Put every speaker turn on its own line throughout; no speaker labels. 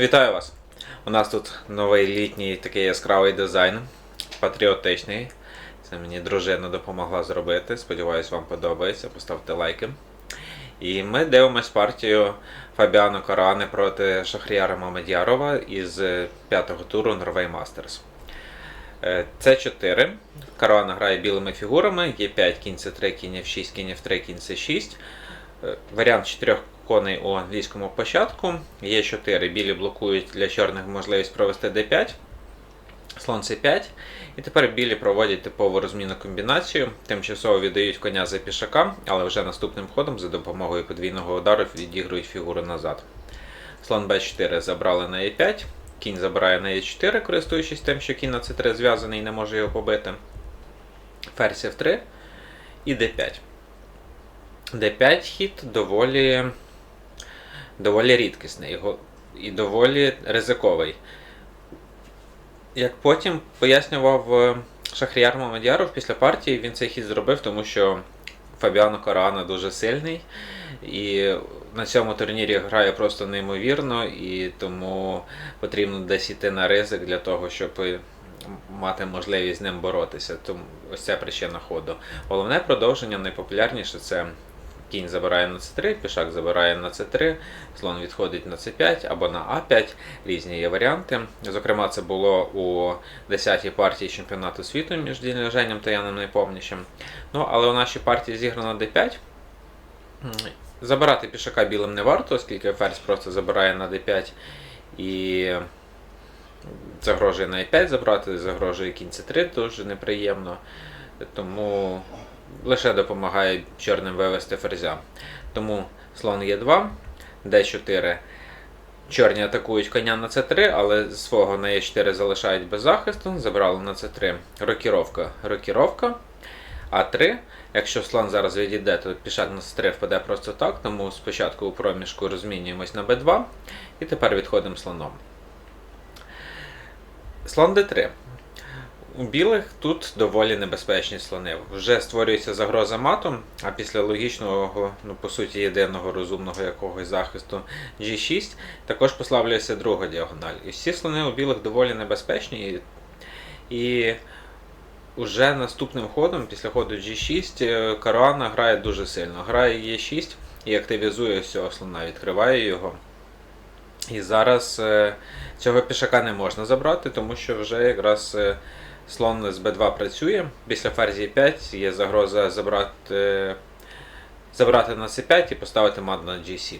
Вітаю вас! У нас тут новий літній такий яскравий дизайн, патріотичний. Це мені дружина допомогла зробити. Сподіваюсь, вам подобається. Поставте лайки. І ми дивимось партію Фабіано Карани проти Шахріяра Мамедярова із п'ятого туру Norway Masters. Е, Це 4. Каруана грає білими фігурами, є 5 кінь c 3 кінь F6, кінь F3, кінь C6. Е, Варіант чотирьох коней у англійському початку. Є 4. Білі блокують для чорних можливість провести D5, слон C5. І тепер білі проводять типову розмінну комбінацію. Тимчасово віддають коня за пішака, але вже наступним ходом за допомогою подвійного удару відігрують фігуру назад. Слон b4 забрали на e5. Кінь забирає на e4, користуючись тим, що кінь на c3 зв'язаний і не може його побити. Ферзь f3 і d5. d5 хід доволі, доволі рідкісний і доволі ризиковий. Як потім пояснював е, Шахріяр Мамедяров після партії, він цей хід зробив, тому що Фабіано Карана дуже сильний. І на цьому турнірі грає просто неймовірно, і тому потрібно десь йти на ризик для того, щоб мати можливість з ним боротися. Тому ось ця причина ходу. Головне продовження найпопулярніше це кінь забирає на c3, пішак забирає на c3, слон відходить на c5 або на a5. Різні є варіанти. Зокрема, це було у 10-й партії чемпіонату світу між Женем та Яном Найповнішим. Ну, але у нашій партії зіграно d5. Забирати пішака білим не варто, оскільки ферзь просто забирає на d5 і загрожує на e5 забрати, загрожує кінь c3, дуже неприємно. Тому лише допомагає чорним вивести ферзя. Тому слон Е2, d4. Чорні атакують коня на c3, але свого на e4 залишають без захисту. Забрали на c3 рокіровка, рокіровка. А3. Якщо слон зараз відійде, то пішак на c3 впаде просто так, тому спочатку у проміжку розмінюємось на b2 і тепер відходимо слоном. Слон d3. Білих тут доволі небезпечні слони. Вже створюється загроза матом, а після логічного, ну по суті, єдиного розумного якогось захисту G6 також послаблюється друга діагональ. І всі слони у білих доволі небезпечні. І, і уже наступним ходом, після ходу G6, е, Каруана грає дуже сильно. Грає E6 і активізує ось цього слона, відкриває його. І зараз е, цього пішака не можна забрати, тому що вже якраз е, слон з b2 працює. Після ферзі 5 є загроза забрати, забрати на c5 і поставити мат на g7.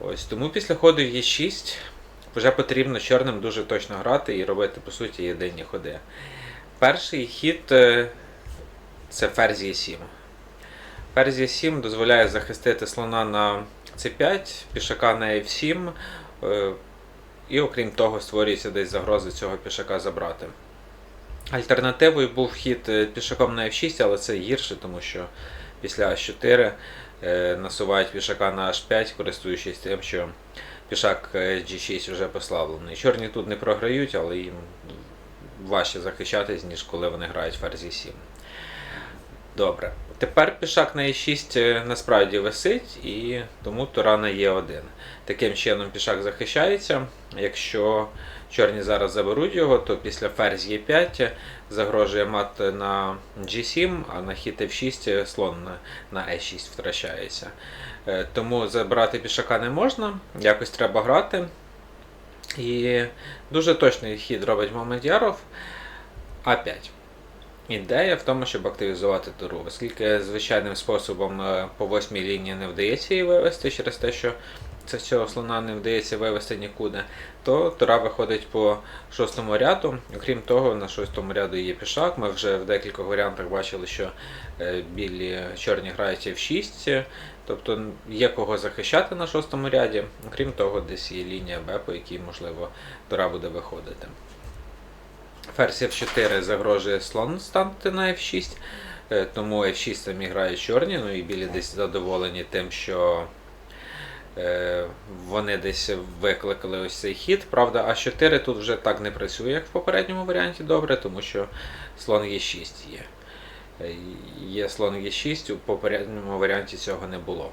Ось Тому після ходу e6 вже потрібно чорним дуже точно грати і робити, по суті, єдині ходи. Перший хід е, це ферзь e7. Ферзь e7 дозволяє захистити слона на c5, пішака на f7. е, І окрім того, створюється десь загроза цього пішака забрати. Альтернативою був хід е, пішаком на f6, але це гірше, тому що після h4 е, насувають пішака на h5, користуючись тим, що пішак е, g6 вже послаблений. Чорні тут не програють, але їм важче захищатись, ніж коли вони грають в e7. Добре. Тепер пішак на e6 е, насправді висить, і тому тура на e1. Таким чином пішак захищається. Якщо чорні зараз заберуть його, то після ферзь e5 загрожує мат на g7, а на хід f6 слон на- на e6 втрачається. Е, Тому забрати пішака не можна, якось треба грати. І дуже точний хід робить Мамедяров А5. Ідея в тому, щоб активізувати туру, оскільки звичайним способом е, по восьмій лінії не вдається її вивести через те, що це цього слона не вдається вивести нікуди, то тура виходить по шостому ряду. Окрім того, на шостому ряду є пішак. Ми вже в декількох варіантах бачили, що е, білі чорні грають F6, тобто є кого захищати на шостому ряді. Окрім того, десь є лінія Б, по якій, можливо, тура буде виходити. Ферзь F4 загрожує слон стати на F6, е, тому F6 самі грають чорні, ну і білі десь задоволені тим, що е, вони десь викликали ось цей хід. Правда, А4 тут вже так не працює, як в попередньому варіанті добре, тому що слон Е6 є. Е, Є слон Е6, у попередньому варіанті цього не було.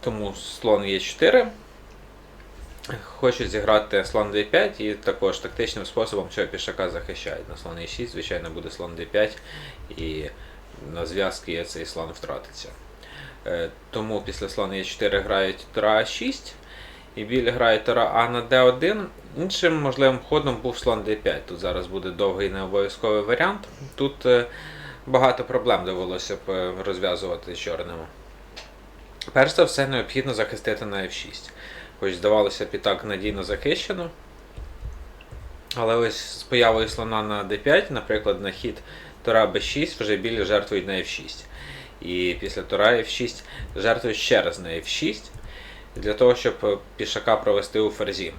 Тому слон Е4. Хочуть зіграти слон d5 і також тактичним способом цього пішака захищають. На слон e6, звичайно, буде слон d5 і на зв'язки цей слон втратиться. Е, Тому після слона e4 грають тура a6, і білі грають тура А на d1. Іншим можливим ходом був слон d5. Тут зараз буде довгий необов'язковий варіант. Тут е, багато проблем довелося б е, розв'язувати з чорними. Перш за все, необхідно захистити на f6. Хоч здавалося б і так надійно захищено. Але ось з появою слона на d5, наприклад, на хід тура b6 вже білі жертвують на f6. І після тура f6 жертвують ще раз на f6 для того, щоб пішака провести у ферзі.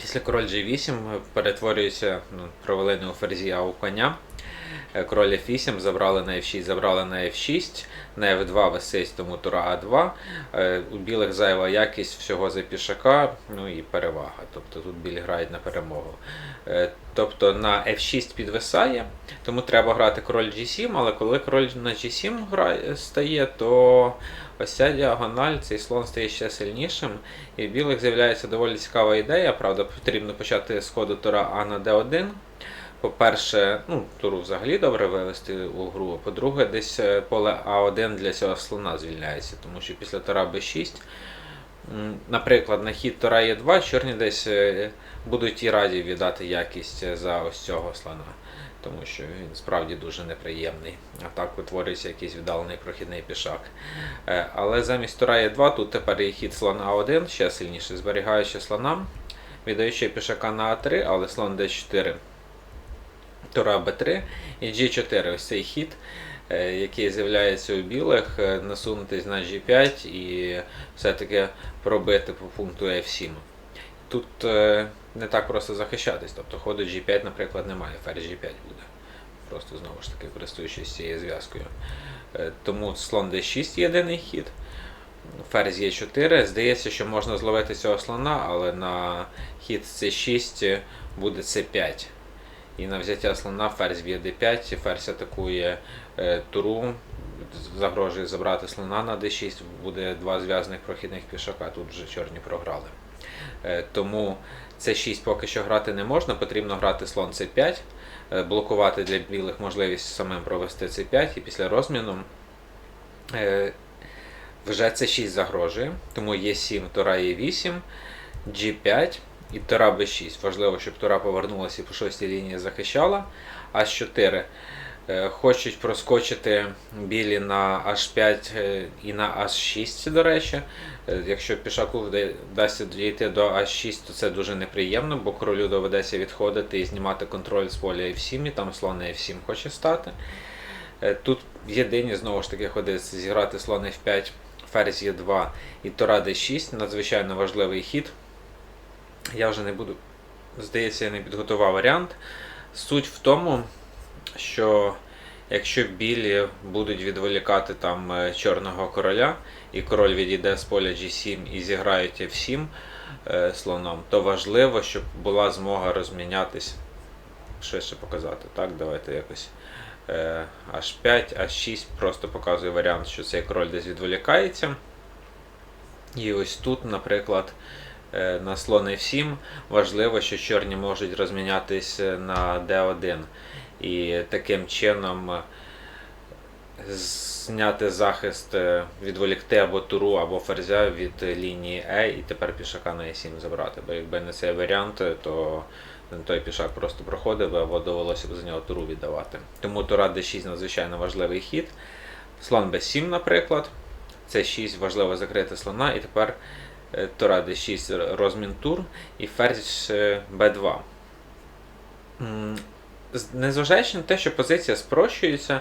Після король g8 перетворюється, ну, провели не у ферзі, а у коня. Е, Король f8 забрали на f6, забрали на f6, на f2 висить, тому тура a2. Е, У білих зайва якість всього за пішака, ну і перевага. Тобто тут білі грають на перемогу. Е, Тобто на f6 підвисає, тому треба грати король g7, але коли король на g7 грає, стає, то ось ця діагональ, цей слон стає ще сильнішим. І в білих з'являється доволі цікава ідея. Правда, потрібно почати з ходу тура А на d1. По-перше, ну, туру взагалі добре вивести у гру. По-друге, десь е, поле А1 для цього слона звільняється, тому що після тура Б6, наприклад, на хід тура Е2 чорні десь е, будуть і раді віддати якість за ось цього слона, тому що він справді дуже неприємний. А так утворюється якийсь віддалений прохідний пішак. Е, Але замість тура Е2 тут тепер є хід слон А1, ще сильніше, зберігаючи слона, віддаючи пішака на А3, але слон Д4. Тура Б3 і G4. Ось цей хід, е, який з'являється у білих, е, насунутись на G5 і все-таки пробити по пункту F7. Тут е, не так просто захищатись, тобто ходу G5, наприклад, немає, ферзь G5 буде. Просто знову ж таки користуючись цією зв'язкою. Тому слон D6 єдиний хід. Ферзь Е4. Здається, що можна зловити цього слона, але на хід С6 буде С5. І на взяття слона ферзь б'є d5, ферзь атакує е, туру, загрожує забрати слона на d6, буде два зв'язаних прохідних пішака, тут вже чорні програли. Е, тому c6 поки що грати не можна, потрібно грати слон c5, е, блокувати для білих можливість самим провести c5 і після розміну е, вже c6 загрожує, тому Е7, тура Е8, G5 і тура b6. Важливо, щоб тура повернулася і по шостій лінії захищала. H4 е, хочуть проскочити білі на H5 е, і на H6, до речі. Е, Якщо пішаку вдасться дійти до H6, то це дуже неприємно, бо королю доведеться відходити і знімати контроль з поля F7, і там слон F7 хоче стати. Тут єдині знову ж таки ходи зіграти слон F5, ферзь Е2 і тура D6, надзвичайно важливий хід. Я вже не буду, здається, я не підготував варіант. Суть в тому, що якщо білі будуть відволікати там е, чорного короля, і король відійде з поля G7 і зіграють F7 е, слоном, то важливо, щоб була змога розмінятись. Швидше показати. Так, давайте якось. Е, H5, H6 просто показує варіант, що цей король десь відволікається. І ось тут, наприклад, е, на слон F7 важливо, що чорні можуть розмінятись на D1. І таким чином е, зняти захист, е, відволікти або туру, або ферзя від лінії E і тепер пішака на E7 забрати. Бо якби не цей варіант, то той пішак просто проходив, або довелося б за нього туру віддавати. Тому тура D6 надзвичайно важливий хід. Слон B7, наприклад. Це 6 важливо закрити слона, і тепер е, D6 розмін тур і ферзь е, B2. Незважаючи на те, що позиція спрощується,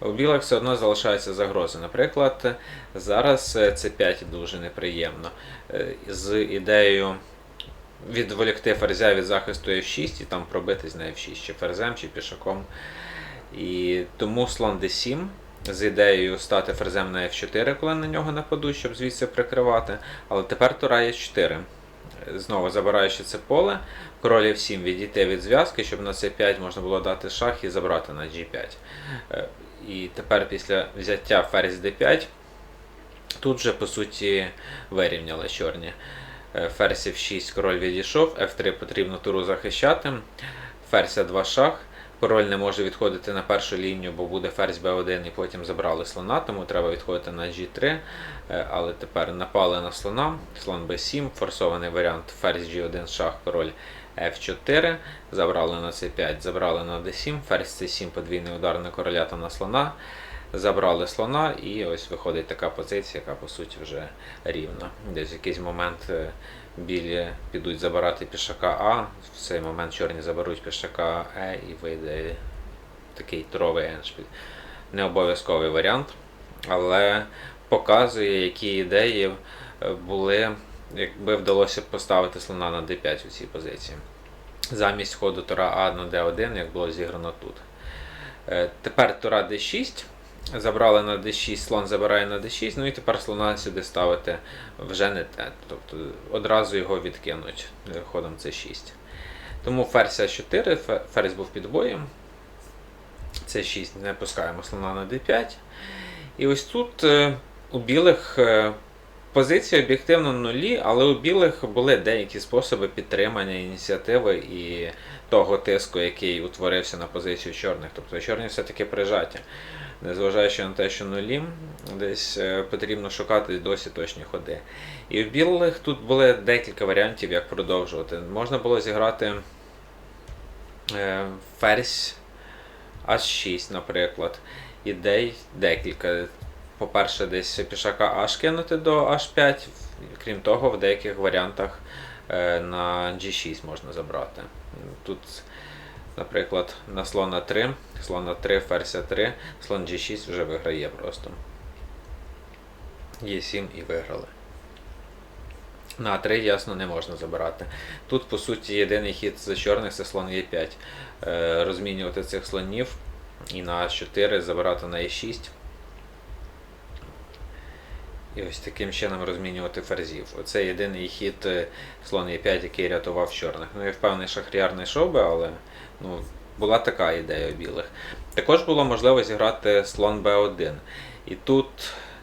у білих все одно залишаються загрози. Наприклад, зараз е, C5 дуже неприємно. Е, З ідеєю відволікти ферзя від захисту F6 і там пробитись на F6, чи ферзем, чи пішаком. І тому слон D7 з ідеєю стати ферзем на F4, коли на нього нападуть, щоб звідси прикривати. Але тепер тура Е4. Знову забираючи це поле, король F7 відійти від зв'язки, щоб на C5 можна було дати шах і забрати на G5. Е, І тепер після взяття ферзь D5 тут вже по суті вирівняли чорні. Е, Ферзь F6, король відійшов, F3 потрібно туру захищати. Ферзь 2 шах. Король не може відходити на першу лінію, бо буде ферзь b1 і потім забрали слона, тому треба відходити на g3. Е, Але тепер напали на слона, слон b7, форсований варіант ферзь g1 шах, король f4, забрали на c5, забрали на d7, ферзь c7, подвійний удар на короля та на слона. Забрали слона, і ось виходить така позиція, яка по суті вже рівна. Десь в якийсь момент е, білі підуть забирати пішака А, в цей момент чорні заберуть пішака Е і вийде такий туровий еншпіль. Не обов'язковий варіант, але показує, які ідеї е, були, якби вдалося поставити слона на d5 у цій позиції. Замість ходу тура А на d1, як було зіграно тут. Е, Тепер тура d6. Забрали на d6, слон забирає на d6, ну і тепер слона сюди ставити вже не те. Тобто одразу його відкинуть ходом c6. Тому ферзь А4, ферзь був під боєм. c6 не пускаємо слона на d5. І ось тут е, у білих е, позиції об'єктивно нулі, але у білих були деякі способи підтримання ініціативи і того тиску, який утворився на позицію чорних. Тобто чорні все-таки прижаті. Незважаючи на те, що нулі, десь е, потрібно шукати досі точні ходи. І в білих тут були декілька варіантів, як продовжувати. Можна було зіграти е, ферзь H6, наприклад. Ідей декілька. По-перше, десь пішака H кинути до H5. Крім того, в деяких варіантах е, на G6 можна забрати. Тут, наприклад, на слона 3, слона 3, ферзь 3, слон G6 вже виграє просто. Е7 і виграли. На 3 ясно не можна забирати. Тут, по суті, єдиний хід за чорних це слон Е5. Е, розмінювати цих слонів і на А4 забирати на Е6. І ось таким чином розмінювати ферзів. Оце єдиний хід е, слон Е5, який рятував чорних. Ну, я впевнений, шахріяр не йшов би, але ну, була така ідея у білих. Також було можливо зіграти слон Б1. І тут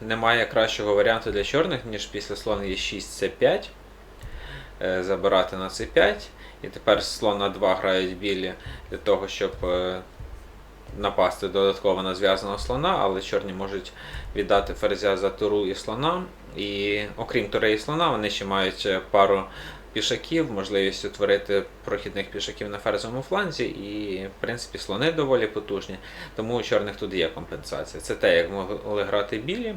немає кращого варіанту для чорних, ніж після слон Е6 С5. е, Забирати на С5. І тепер слон на 2 грають білі для того, щоб е, напасти додатково на зв'язаного слона, але чорні можуть віддати ферзя за туру і слона. І окрім тури і слона, вони ще мають е, пару пішаків, можливість утворити прохідних пішаків на ферзовому фланзі, і, в принципі, слони доволі потужні, тому у чорних тут є компенсація. Це те, як могли грати білі.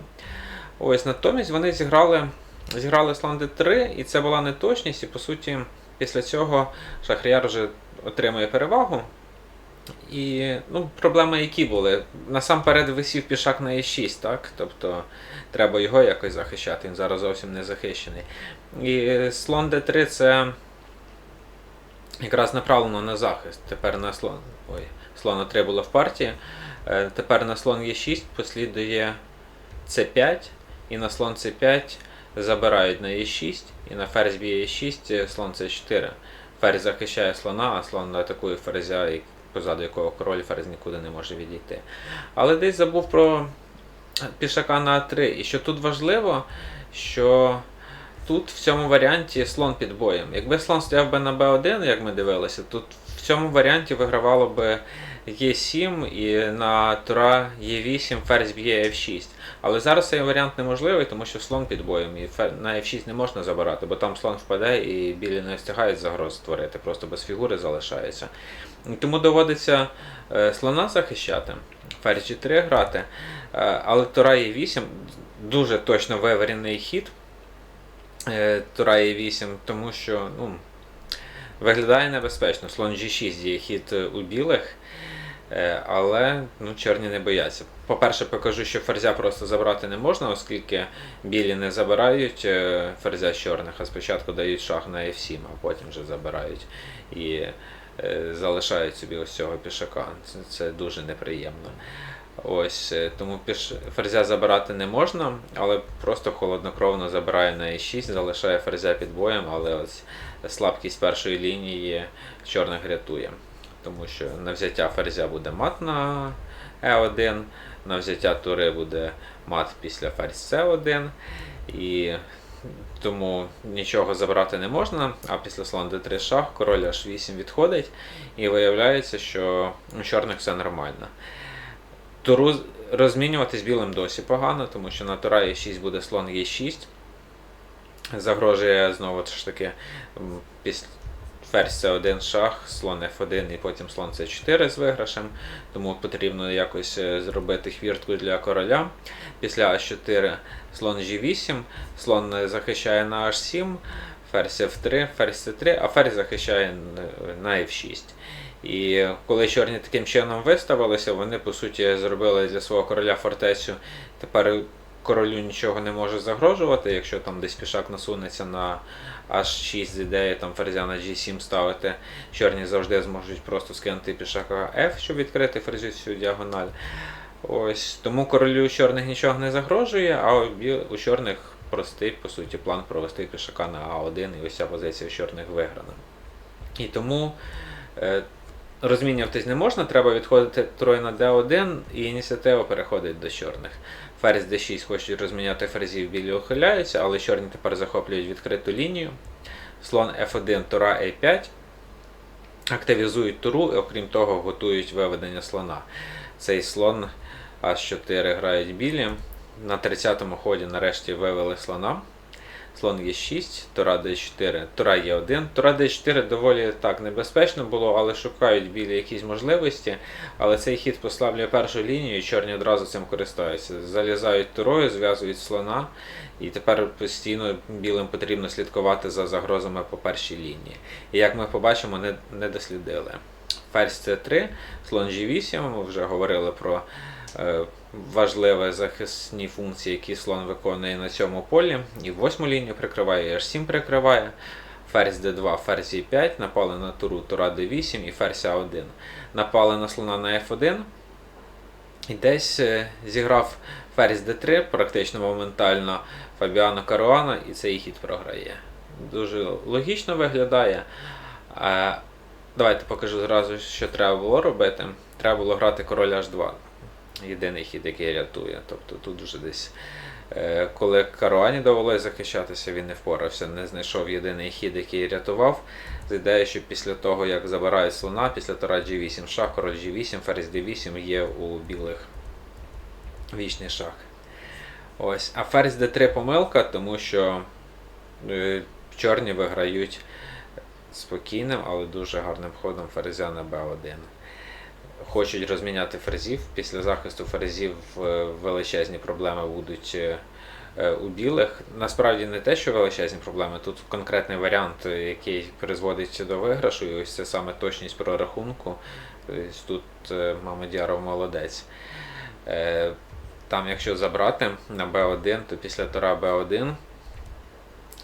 Ось натомість вони зіграли, зіграли слон d3, і це була неточність, і по суті, після цього Шахріяр вже отримує перевагу. І ну, проблеми які були? Насамперед висів пішак на e6, так? Тобто треба його якось захищати, він зараз зовсім не захищений. І слон d3 це якраз направлено на захист. Тепер на слон. Ой, слон 3 було в партії. Е, Тепер на слон e6 послідує c5, і на слон c5 забирають на e6, і на ферзь б'є e6, слон c4. Ферзь захищає слона, а слон атакує ферзя, позаду якого король ферзь нікуди не може відійти. Але десь забув про пішака на А3. І що тут важливо, що тут в цьому варіанті слон під боєм. Якби слон стояв би на Б1, як ми дивилися, тут в цьому варіанті вигравало би Е7 і на тура Е8 ферзь б'є F6. Але зараз цей варіант неможливий, тому що слон під боєм, і на F6 не можна забирати, бо там слон впаде і білі не встигають загроз створити, просто без фігури залишається. Тому доводиться е, слона захищати, ферзь G3 грати, е, але тура Е8 дуже точно виварений хід. е, Тура Е8, тому що ну, виглядає небезпечно. Слон G6 є хід е, у білих. Е, Але ну, чорні не бояться. По-перше, покажу, що ферзя просто забрати не можна, оскільки білі не забирають е, ферзя з чорних, а спочатку дають шах на F7, а потім вже забирають і залишають собі ось цього пішака. Це дуже неприємно. Ось е, тому піш... ферзя забирати не можна, але просто холоднокровно забирає на e6, залишає ферзя під боєм, але ось слабкість першої лінії чорних рятує. Тому що на взяття ферзя буде мат на e1, на взяття тури буде мат після ферзь c1. І тому нічого забрати не можна. А після слон d3 шах, король h8 відходить, і виявляється, що у чорних все нормально. Туру розмінювати з білим досі погано, тому що на тура e6 буде слон e6. Загрожує знову ж таки після ферзь c1 шах, слон f1 і потім слон c4 з виграшем. Тому потрібно якось е, зробити хвіртку для короля. Після а4 слон g8, слон е, захищає на h7, ферзь f3, ферзь c3, а ферзь захищає на f6. І коли чорні таким чином виставилися, вони по суті зробили для свого короля фортецю. Тепер королю нічого не може загрожувати, якщо там десь пішак насунеться на H6 з ідеєю там ферзя на G7 ставити. Чорні завжди зможуть просто скинути пішака F, щоб відкрити ферзю цю діагональ. Ось тому королю чорних нічого не загрожує, а у, чорних простий, по суті, план провести пішака на А1, і ось ця позиція у чорних виграна. І тому е, розмінюватись не можна, треба відходити троє на d1, і ініціатива переходить до чорних. Ферзь d6 хочуть розміняти ферзів, білі ухиляються, але чорні тепер захоплюють відкриту лінію. Слон F1, тура A5. Активізують туру, і окрім того, готують виведення слона. Цей слон А4 грають білі. На 30-му ході нарешті вивели слона. Слон Е6, Тура Д4, Тура Е1. Тура Д4 доволі так небезпечно було, але шукають білі якісь можливості. Але цей хід послаблює першу лінію, і чорні одразу цим користаються. Залізають турою, зв'язують слона, і тепер постійно білим потрібно слідкувати за загрозами по першій лінії. І як ми побачимо, не, не дослідили. Ферзь С3, слон G8, ми вже говорили про е, важливі захисні функції, які слон виконує на цьому полі. І восьму лінію прикриває, і H7 прикриває. Ферзь D2, ферзь E5, напали на туру тура D8 і ферзь А1. Напали на слона на F1. І десь е, зіграв ферзь D3 практично моментально Фабіано Каруана, і цей хід програє. Дуже логічно виглядає. Давайте покажу зразу, що треба було робити. Треба було грати король H2. Єдиний хід, який рятує. Тобто тут вже десь, е, коли Каруані довелося захищатися, він не впорався, не знайшов єдиний хід, який рятував. З ідеєю, що після того, як забирають слона, після тура G8 шах, король G8, ферзь D8 є у білих вічний шах. Ось. А ферзь D3 помилка, тому що е, чорні виграють спокійним, але дуже гарним ходом ферзя на b1. Хочуть розміняти ферзів. Після захисту ферзів е, величезні проблеми будуть е, е, у білих. Насправді не те, що величезні проблеми, тут конкретний варіант, який призводить до виграшу, і ось це саме точність прорахунку. Тобто тут Мамедяров молодець. Там, якщо забрати на b1, то після тура b1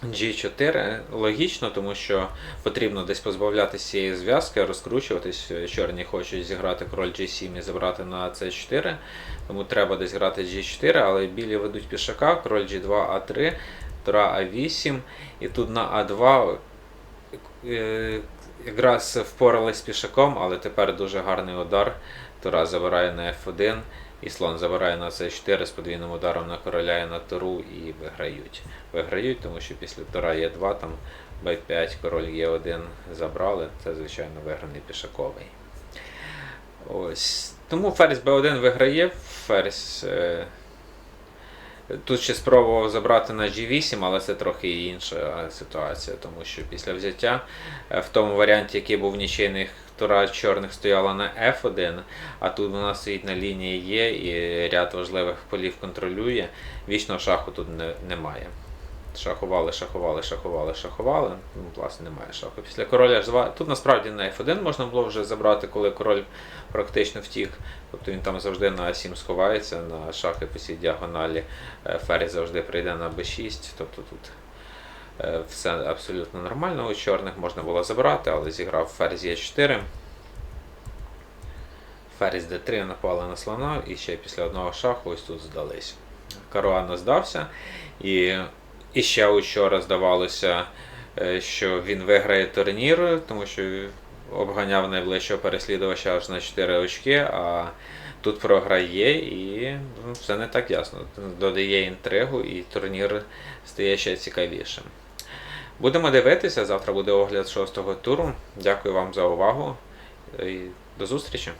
G4 логічно, тому що потрібно десь позбавлятися цієї зв'язки, розкручуватись. Чорні хочуть зіграти король G7 і забрати на C4, тому треба десь грати G4, але білі ведуть пішака, король G2, А3, тура А8, і тут на А2 е, якраз впорались з пішаком, але тепер дуже гарний удар. Тура забирає на F1. І слон забирає на c4 з подвійним ударом на короля і на туру і виграють. Виграють, тому що після тура є 2 там b5, король Е1 забрали. Це, звичайно, виграний пішаковий. Ось. Тому ферзь b1 виграє, ферзь. Е... Тут ще спробував забрати на G8, але це трохи інша ситуація, тому що після взяття е, в тому варіанті, який був нічийний, тура чорних стояла на F1, а тут вона стоїть на лінії Є і ряд важливих полів контролює. Вічного шаху тут не, немає. Шахували, шахували, шахували, шахували. Ну, власне, немає шаху. Після короля H2. Тут насправді на F1 можна було вже забрати, коли король практично втік. Тобто він там завжди на А7 сховається, на шахи по цій діагоналі. Е, Ферзь завжди прийде на b6. Тобто тут е, все абсолютно нормально. У чорних можна було забрати, але зіграв ферзь Е4. Ферзь d3 напали на слона і ще після одного шаху ось тут здались. Каруана здався. І, і ще учора здавалося, е, що він виграє турнір, тому що обганяв найближчого переслідувача аж на 4 очки, а тут програє і ну, все не так ясно. Додає інтригу і турнір стає ще цікавішим. Будемо дивитися, завтра буде огляд шостого туру. Дякую вам за увагу і до зустрічі!